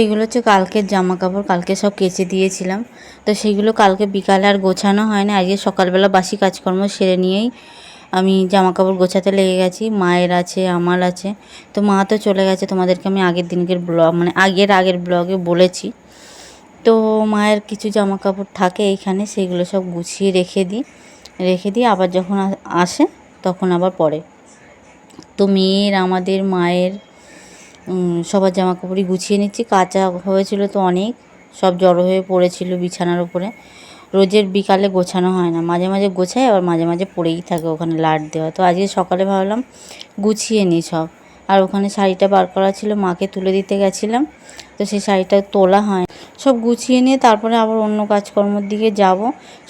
এইগুলো হচ্ছে কালকের জামা কাপড় কালকে সব কেচে দিয়েছিলাম। তো সেইগুলো কালকে বিকালে আর গোছানো হয় না। আজকে সকালবেলা বাসি কাজকর্ম সেরে নিয়েই আমি জামা কাপড় গোছাতে লেগে গেছি। মায়ের আছে, আমার আছে। তো মা তো চলে গেছে, তোমাদেরকে আমি আগের দিনকের ব্লগ মানে আগের আগের ব্লগে বলেছি। তো মায়ের কিছু জামা কাপড় থাকে এইখানে সেইগুলো সব গুছিয়ে রেখে দিই। রেখে দিয়ে আবার যখন আসে তখন আবার পরে। তো মেয়ের, আমাদের মায়ের সবার জামা কাপড়ই গুছিয়ে নিচ্ছি। কাঁচা হয়েছিল তো অনেক, সব জড়ো হয়ে পড়েছিল বিছানার উপরে। রোজের বিকালে গোছানো হয় না, মাঝে মাঝে গোছায়, আবার মাঝে মাঝে পড়েই থাকে ওখানে লাট দেওয়া। তো আজকে সকালে ভাবলাম গুছিয়ে নিই সব। আর ওখানে শাড়িটা বার করা ছিল, মাকে তুলে দিতে গেছিলাম, তো সেই শাড়িটা তোলা হয়। সব গুছিয়ে নিয়ে তারপরে আবার অন্য কাজকর্মের দিকে যাব।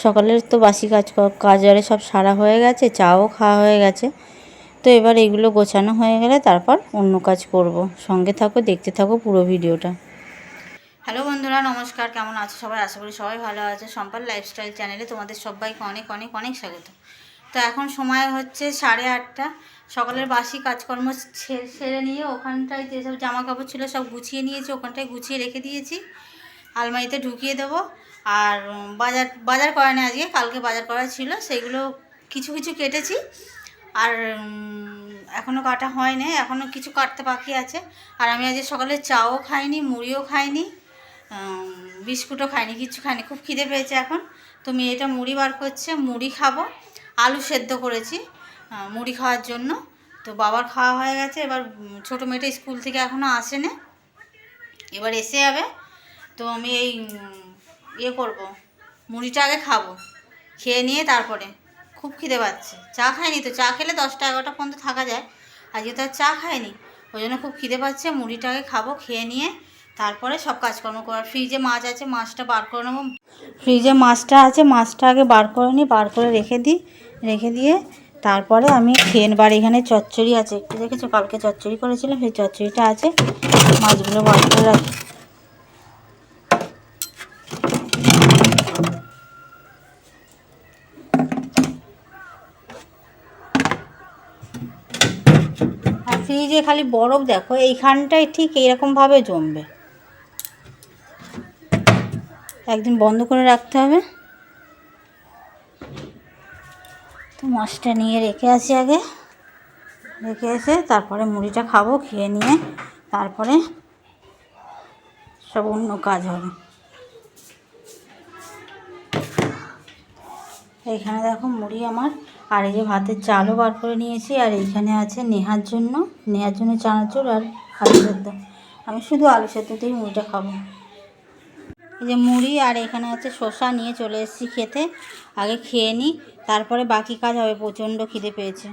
সকালের তো বাসি কাজ কাজ আরে সব সারা হয়ে গেছে, চাও খাওয়া হয়ে গেছে। তো এবার এগুলো গোছানো হয়ে গেলে তারপর অন্য কাজ করব। সঙ্গে থাকো, দেখতে থাকো পুরো ভিডিওটা। হ্যালো বন্ধুরা, নমস্কার। কেমন আছো সবাই? আশা করি সবাই ভালো আছে। সম্পাল লাইফস্টাইল চ্যানেলে তোমাদের সবাইকে অনেক অনেক অনেক স্বাগত। তো এখন সময় হচ্ছে সাড়ে আটটা। সকালের বাসি কাজকর্ম সেরে নিয়ে ওখানটায় যেসব জামা কাপড় ছিল সব গুছিয়ে নিয়েছি, ওখানটায় গুছিয়ে রেখে দিয়েছি। আলমারিতে ঢুকিয়ে দেবো। আর বাজার বাজার করা নেই আজকে, কালকে বাজার করা ছিল সেইগুলো কিছু কিছু কেটেছি। আর এখনও কাটা হয়নি এখনও কিছু কাটতে বাকি আছে। আর আমি আজকে সকালে চাও খাইনি, মুড়িও খাইনি বিস্কুটও খাইনি কিছু খাইনি, খুব খিদে পেয়েছে এখন। তো মেয়েটা মুড়ি বার করছে, মুড়ি খাব, আলু সেদ্ধ করেছি মুড়ি খাওয়ার জন্য। তো বাবার খাওয়া হয়ে গেছে, এবার ছোটো মেয়েটা স্কুল থেকে এখনও আসেনি, এবার এসে যাবে। তো আমি এই ইয়ে করব, মুড়িটা আগে খাব, খেয়ে নিয়ে তারপরে। খুব খিদে পাচ্ছে। চা খাইনি তো, চা খেলে দশটা এগারোটা পর্যন্ত থাকা যায়। আজকে তো আর চা খায়নি, ওই জন্য খুব খিদে পাচ্ছে। মুড়িটাকে খাব, খেয়ে নিয়ে তারপরে সব কাজকর্ম করার ফ্রিজে মাছ আছে, মাছটা বার করে নেব। ফ্রিজে মাছটা আছে, মাছটা আগে বার করে নিই, বার করে রেখে দিই, রেখে দিয়ে তারপরে আমি খেয়ে নেবার এখানে চচ্চড়ি আছে। একটু দেখেছ, কালকে চচ্চড়ি করেছিলাম, সেই চচ্চড়িটা আছে। মাছগুলো বার করে রাখি। আর ফ্রিজে খালি বরফ দেখো, এইখানটায় ঠিক এইরকমভাবে জমবে। একদিন বন্ধ করে রাখতে হবে। তো মাছটা নিয়ে রেখে আসি আগে। রেখে এসে তারপরে মুড়িটা খাব, খেয়ে নিয়ে তারপরে সব অন্য কাজ হবে। এইখানে দেখো মুড়ি আমার আর এই যে ভাতের চালও বার করে নিয়েছি, আর এইখানে আছে নেহার জন্য নেহার জন্য চানাচুর আর আলু সেদ্ধ। আমি শুধু আলু সেদ্ধতেই মুড়িটা খাব। এই যে মুড়ি আর এখানে আছে শশা নিয়ে চলে এসেছি খেতে। আগে খেয়ে নিই তারপরে বাকি কাজ হবে, প্রচণ্ড খিদে পেয়েছে।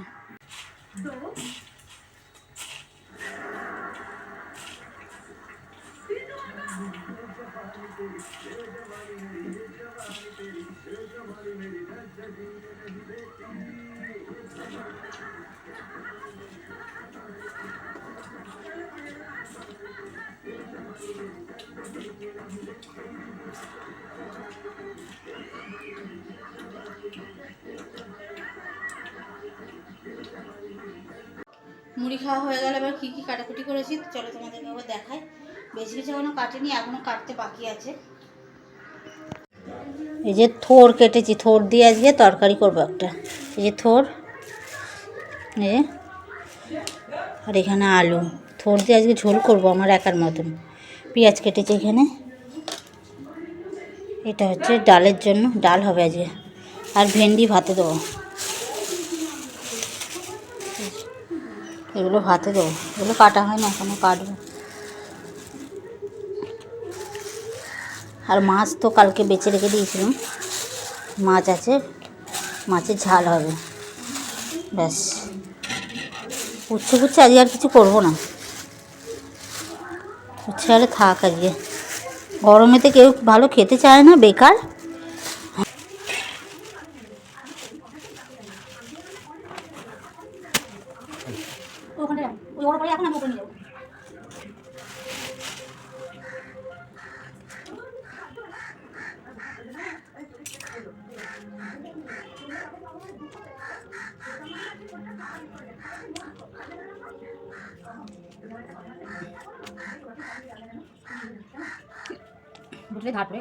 মুড়ি খাওয়া হয়ে গেল এবার কী কী কাটাকুটি করেছি চলো তোমাদেরকে আবার দেখাই। বেশি কিছু এখনও কাটিনি এখনও কাটতে বাকি আছে। এই যে থোর কেটেছি, থোর দিয়ে আজকে তরকারি করব একটা। এই যে থোর যে, আর এখানে আলু। থোর দিয়ে আজকে ঝোল করব আমার একার মতন। পেঁয়াজ কেটেছি এখানে। এটা হচ্ছে ডালের জন্য, ডাল হবে আজকে। আর ভেন্ডি ভাতে দেবো। এগুলো ভাতে দেবো। এগুলো কাটা হয় না এখনও কাটবো। আর মাছ তো কালকে বেছে রেখে দিয়েছিলাম। মাছ আছে, মাছের ঝাল হবে। ব্যাস। উচ্ছে পুচ্ছে আজকে আর কিছু করব না। উচ্ছে আরে থাক আজকে। গরমেতে কেউ ভালো খেতে চায় না, বেকার। বুঝলে ঘাট রে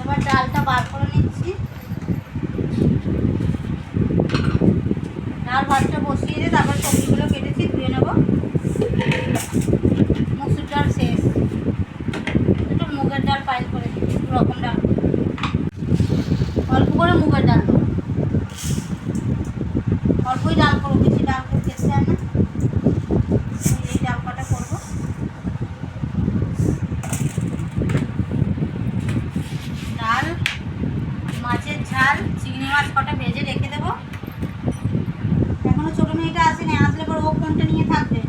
এবার ডালটা বার করে নিচ্ছি ডাল ভাতটা বসিয়ে দিয়ে তারপর সবজিগুলো কেটেছি, ধুয়ে নেব। মসুর ডাল শেষ। একটু মুগের ডাল পাইল করে দিচ্ছি রকম ডাল। অল্প করে মুগের ডাল অল্পই ডাল করব, বেশি ডাল করতে চায় না। এই ডাল কটা করব। ডাল, মাছের ঝাল, চিংড়ি মাছ কটা ভেজে রেখে দেবো। এখনও ছোটো মেয়েটা আসেনি, আসলে পরে ও ফোনটা নিয়ে থাকবে।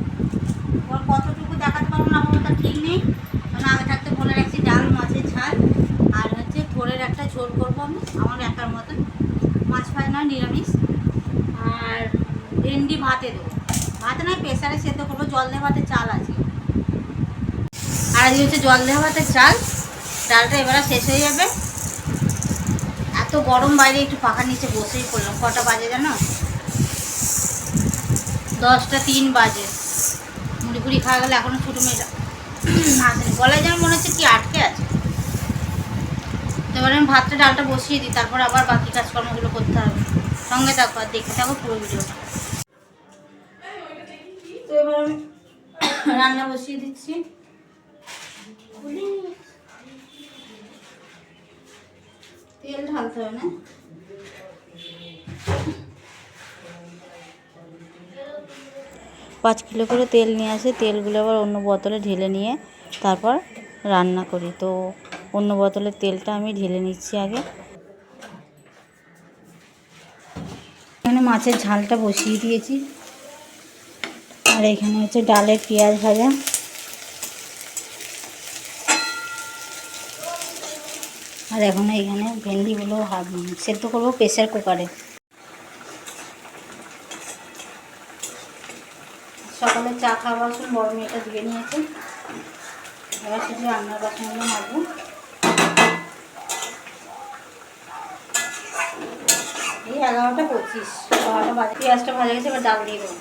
ওর কতটুকু দেখাতে পারব না পারব তার ঠিক নেই। কারণ আগে থাকতে বলে রাখছি, ডাল, মাছের ঝাল। আর হচ্ছে থোড়ের একটা ঝোল করব আমি, আমার একার মতন। মাছ ফ্রাই নয়, নিরামিষ। আর ভেন্ডি ভাতে দেবো। ভাতে নয়, প্রেসারে সেদ্ধ করব। জল দেওয়া ভাতের চাল আছে। আর আজকে হচ্ছে জল দেওয়া ভাতের চাল। ডালটা এবারে শেষ হয়ে যাবে। এত গরম বাইরে, একটু পাখার নিচে বসেই পড়লাম। কটা বাজে জানো? দশটা তিন বাজে। মুড়ি ফুড়ি খাওয়া গেলে এখনও ছোটো মেয়েটা। আসেনি গলায় যেন মনে হচ্ছে কি আটকে আছে। এবার আমি ভাতটা, ডালটা বসিয়ে দিই। তারপর আবার বাকি কাজকর্মগুলো করতে হবে। সঙ্গে থাকো আর দেখতে থাকো পুরো ভিডিওটা। তো এবার রান্না বসিয়ে দিচ্ছি। তেল ঢালতে হবে না। পাঁচ কিলো করে তেল নিয়ে আসে, তেলগুলো আবার অন্য বোতলে ঢেলে নিয়ে তারপর রান্না করি। তো অন্য বোতলের তেলটা আমি ঢেলে নিচ্ছি আগে। এখানে মাছের ঝালটা বসিয়ে দিয়েছি। আর এখানে হচ্ছে ডালের পেঁয়াজ ভাজা। আর এখন এখানে ভেন্ডিগুলো সেদ্ধ করব প্রেসার কুকারে। সকালে চা খাওয়া বাসন বড় মেয়েটা ধুয়ে নিয়েছে। এবার শুধু রান্নার বাসনগুলো মাজবো। এই এগারোটা পঁচিশ, বারোটা বাজে। পেঁয়াজটা ভাজা গেছে এবার ডাল দিয়ে দেবো।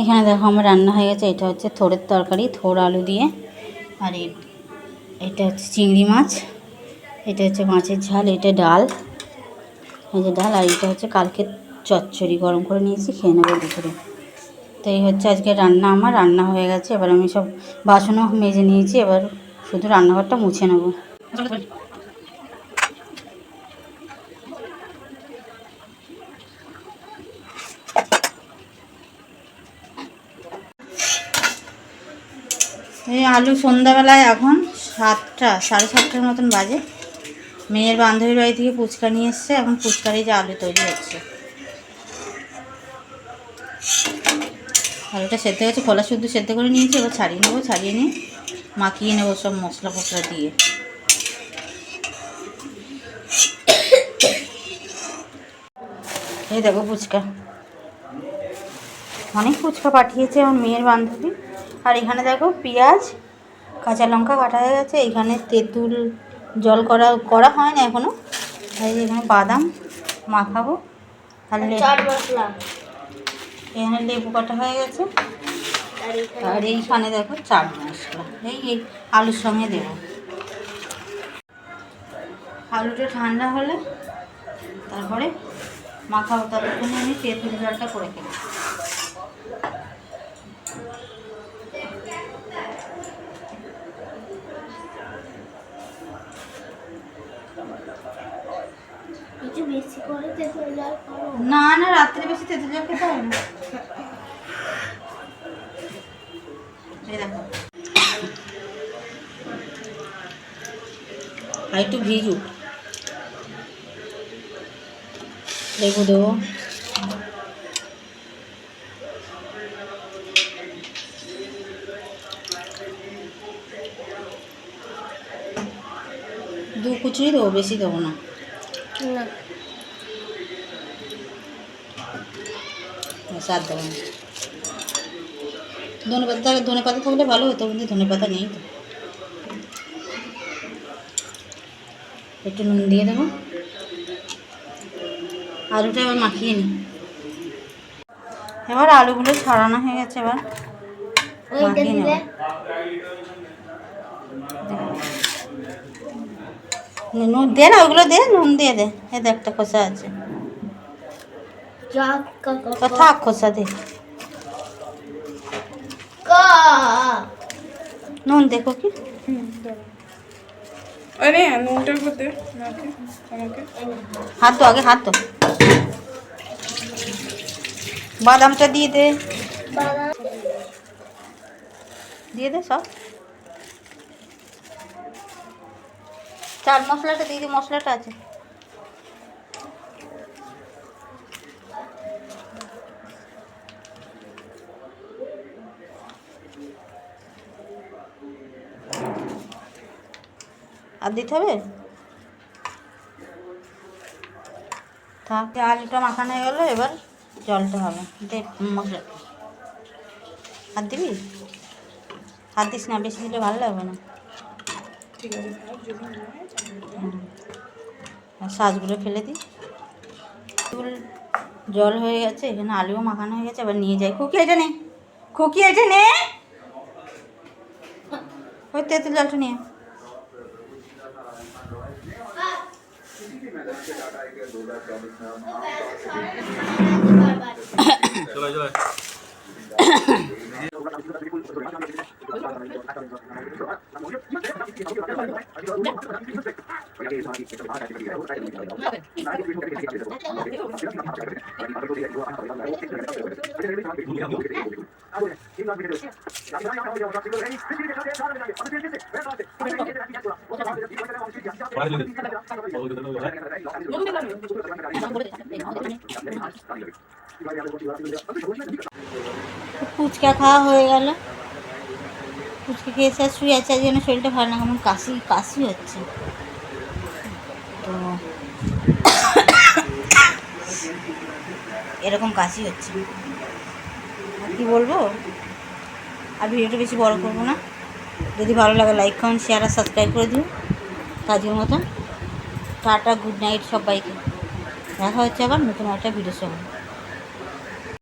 এখানে দেখো আমার রান্না হয়ে গেছে, এটা হচ্ছে থোড়ের তরকারি, থোড় আলু দিয়ে। আর এটা হচ্ছে চিংড়ি মাছ, এটা হচ্ছে মাছের ঝাল, এটা ডাল। এই যে ডাল, আর এটা হচ্ছে কালকে চচ্চড়ি গরম করে নিয়েছি, খেয়ে নেব দুপুরে। তো এই হচ্ছে আজকে রান্না আমার, রান্না হয়ে গেছে, এবার আমি সব বাসনও মেজে নিয়েছি, এবার শুধু রান্নাঘরটা মুছে নেব। এই আলু সন্ধ্যাবেলায় এখন সাতটা, সাড়ে সাতটার মতন বাজে। মেয়ের বান্ধবীর বাড়ি থেকে ফুচকা নিয়ে এসছে, এখন ফুচকারই যে আলু তৈরি হচ্ছে। আলুটা সেদ্ধ হচ্ছে খোলা শুদ্ধ সেদ্ধ করে নিয়েছি, এবার ছাড়িয়ে নেব, ছাড়িয়ে নিয়ে মাখিয়ে নেব সব মশলা ফসলা দিয়ে। এই দেখো ফুচকা। অনেক ফুচকা পাঠিয়েছে আমার মেয়ের বান্ধবী। আর এখানে দেখো পেঁয়াজ কাঁচা লঙ্কা কাটা হয়ে গেছে এখানে তেঁতুল জল করা করা হয় না এখনও যে এখানে বাদাম মাখাবো। আর এখানে লেবু কাটা হয়ে গেছে। আর এইখানে দেখো চাট মশলা। এই আলুর সঙ্গে দেবো। আলুটা ঠান্ডা হলে তারপরে মাখাবো। ততক্ষণে আমি তেঁতুল জলটা করে খেলাম বেশি করে তেঁতুল জল খাব। না না রাত্রে বেশি তেঁতুল জল খেতে হয় না। দেখো। আর একটু ভিজুক। লেবু দেবো দু কুচুরি দেবো বেশি দেবো না। স্বাদ দেবো না ধনে পাতা ধনে পাতা থাকলে ভালো হতো কিন্তু ধনে পাতা নেই তো। একটু নুন দিয়ে দেবো। আলুটা এবার মাখিয়ে নিই। এবার আলুগুলো ছড়ানো হয়ে গেছে এবার। মাখিয়ে নেব। নুন দে না ওগুলো দে নুন দিয়ে দে। এতে একটা খোসা আছে। যা কা তো থাক খোসা দে কা নুন দেখো। কি আরে নুনটার আমাকে। হাত তো আগে হাত তো বাদামটা দিয়ে দে। বাদাম দিয়ে দে সব। চাট মশলাটা দিয়ে দে মশলাটা আছে। আর দিতে হবে? থাক আলুটা মাখানো হয়ে গেলো এবার জলটা হবে। দে মশলা। হাত দিবি? হাত দিস না বেশি দিলে ভালো লাগবে না। ঠিক আছে আর। আর ফেলে দিই জল হয়ে গেছে এখানে আলুও মাখানো হয়ে গেছে এবার নিয়ে যাই। খুকি এটা নে। খুকি এটা নে। ওই তেঁতুল জলটা নিয়ে 我来是来。ごめんなさい。ফুচকা খাওয়া হয়ে গেল। ফুচকা খেয়ে স্যার শুয়ে আছে, আজকে না শরীরটা ভালো না, কেমন কাশি কাশি হচ্ছে। তো এরকম কাশি হচ্ছে। আর কি বলব? আর ভিডিওটা বেশি বড় করব না। যদি ভালো লাগে লাইক কমেন্ট শেয়ার আর সাবস্ক্রাইব করে দিও। কাজের মতন। টাটা গুড নাইট সবাইকে। দেখা হচ্ছে আবার নতুন একটা ভিডিও সঙ্গে।